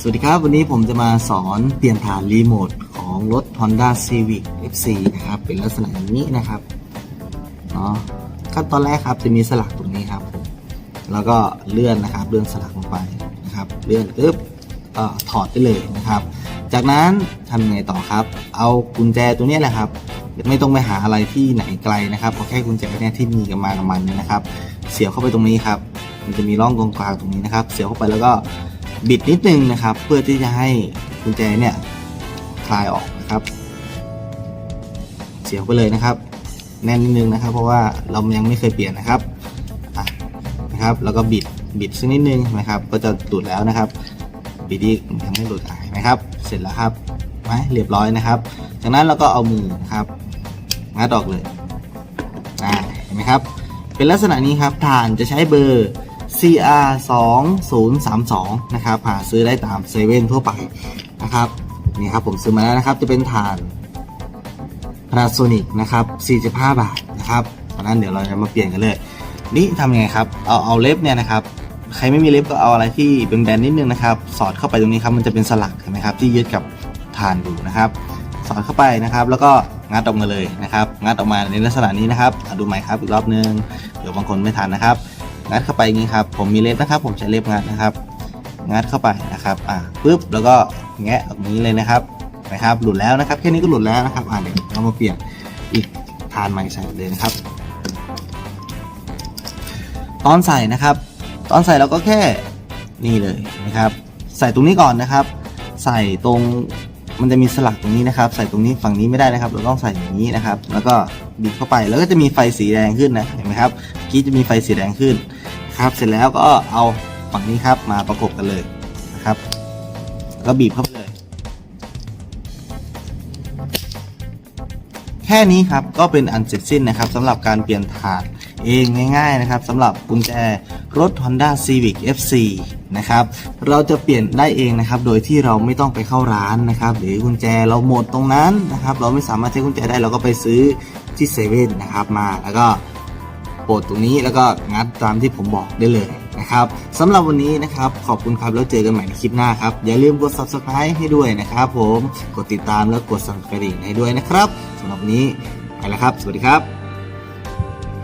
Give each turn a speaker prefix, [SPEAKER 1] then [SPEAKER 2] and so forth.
[SPEAKER 1] สวัสดีครับ วันนี้ผมจะมาสอนเปลี่ยนฐานรีโมทของรถ Honda Civic FC นะครับ เป็นลักษณะนี้นะครับเนาะขั้นตอนแรกครับจะมีสลักตรงนี้ครับผมแล้วก็เลื่อนนะครับเลื่อนสลักลงไปนะครับ เลื่อนปึ๊บก็ถอดได้เลยนะครับ จากนั้นทำยังไงต่อครับ เอากุญแจตัวนี้แหละครับ ไม่ต้องไปหาอะไรที่ไหนไกลนะครับเอาแค่กุญแจเนี่ยที่มีกับมากับมันเนี่ยนะครับ เสียบเข้าไปตรงนี้ครับ มันจะมีร่องตรงกลางตรงนี้นะครับ เสียบเข้าไปแล้วก็ บิดนิดนึงนะครับ เพื่อที่จะให้กุญแจเนี่ยคลายออกนะครับ เสียบไปเลยนะครับ แน่นนิดนึงนะครับ เพราะว่าเรายังไม่เคยเปลี่ยนนะครับะนะครับ แล้วก็บิดบิดสักนิดนึงนะครับ ก็จะหลุดแล้วนะครับบิดอีกยังไม่หลุดอะนไหมครับ เสร็จแล้วครับไหมเรียบร้อยนะครับ จากนั้นเราก็เอามือนะครับงัดออกเลยอ่าเห็นไหมครับ เป็นลักษณะนี้ครับฐานจะใช้เบอร์ CR 2 0 3 2นะครับหาซื้อได้ตามเซเว่นทั่วไปนะครับนี่ครับผมซื้อมาแล้วนะครับจะเป็นฐาน Panasonic นะครับ45 บาทนะครับตอนนั้นเดี๋ยวเราจะมาเปลี่ยนกันเลย นี่ทำยังไงครับ เอาเอาเล็บเนี่ยนะครับใครไม่มีเล็บก็เอาอะไรที่เป็นแบนนิดนึงนะครับ สอดเข้าไปตรงนี้ครับมันจะเป็นสลักนไหมครับ ที่ยึดกับฐานอยู่นะครับ สอดเข้าไปนะครับ แล้วก็งัดออกมาเลยนะครับ งัดออกมาในลักษณะนี้นะครับดูใหม่ครับอีกรอบนึงเดี๋ยวบางคนไม่ทันนะครับ งัดเข้าไปอย่างนี้ครับผมมีเล็บนะครับ ผมใช้เล็บงัดนะครับ งัดเข้าไปนะครับอ่าปุ๊บแล้วก็แงะออกนี้เลยนะครับนะครับ หลุดแล้วนะครับ แค่นี้ก็หลุดแล้วนะครับอ่าเดี๋ยวเรามาเปลี่ยนอีกทานใหม่ใส่เลยนะครับ ตอนใส่นะครับ ตอนใส่เราก็แค่นี่เลยนะครับ ใส่ตรงนี้ก่อนนะครับ ใส่ตรงมันจะมีสลักตรงนี้นะครับ ใส่ตรงนี้ฝั่งนี้ไม่ได้นะครับ เราต้องใส่อย่างนี้นะครับ แล้วก็บิดเข้าไปแล้วก็จะมีไฟสีแดงขึ้นนะเห็นไหมครับกี้จะมีไฟสีแดงขึ้น ครับ เสร็จแล้วก็เอาฝั่งนี้ครับมาประกบกันเลยนะครับแล้วบีบเข้าไปเลย แค่นี้ครับก็เป็นอันเสร็จสิ้นนะครับสำหรับการเปลี่ยนถาดเองง่าย ๆนะครับสำหรับกุญแจรถ Honda Civic FC นะครับเราจะเปลี่ยนได้เองนะครับ โดยที่เราไม่ต้องไปเข้าร้านนะครับ หรือกุญแจเราหมดตรงนั้นนะครับ เราไม่สามารถใช้กุญแจได้เราก็ไปซื้อที่เซเว่นนะครับมาแล้วก็ ปลดตรงนี้แล้วก็งัดตามที่ผมบอกได้เลยนะครับสำหรับวันนี้นะครับขอบคุณครับแล้วเจอกันใหม่ในคลิปหน้าครับ อย่าลืมกด subscribe ให้ด้วยนะครับผมกดติดตามแล้วกดสั่นกระดิ่งให้ด้วยนะครับสำหรับวันนี้ไปแล้วครับ สวัสดีครับ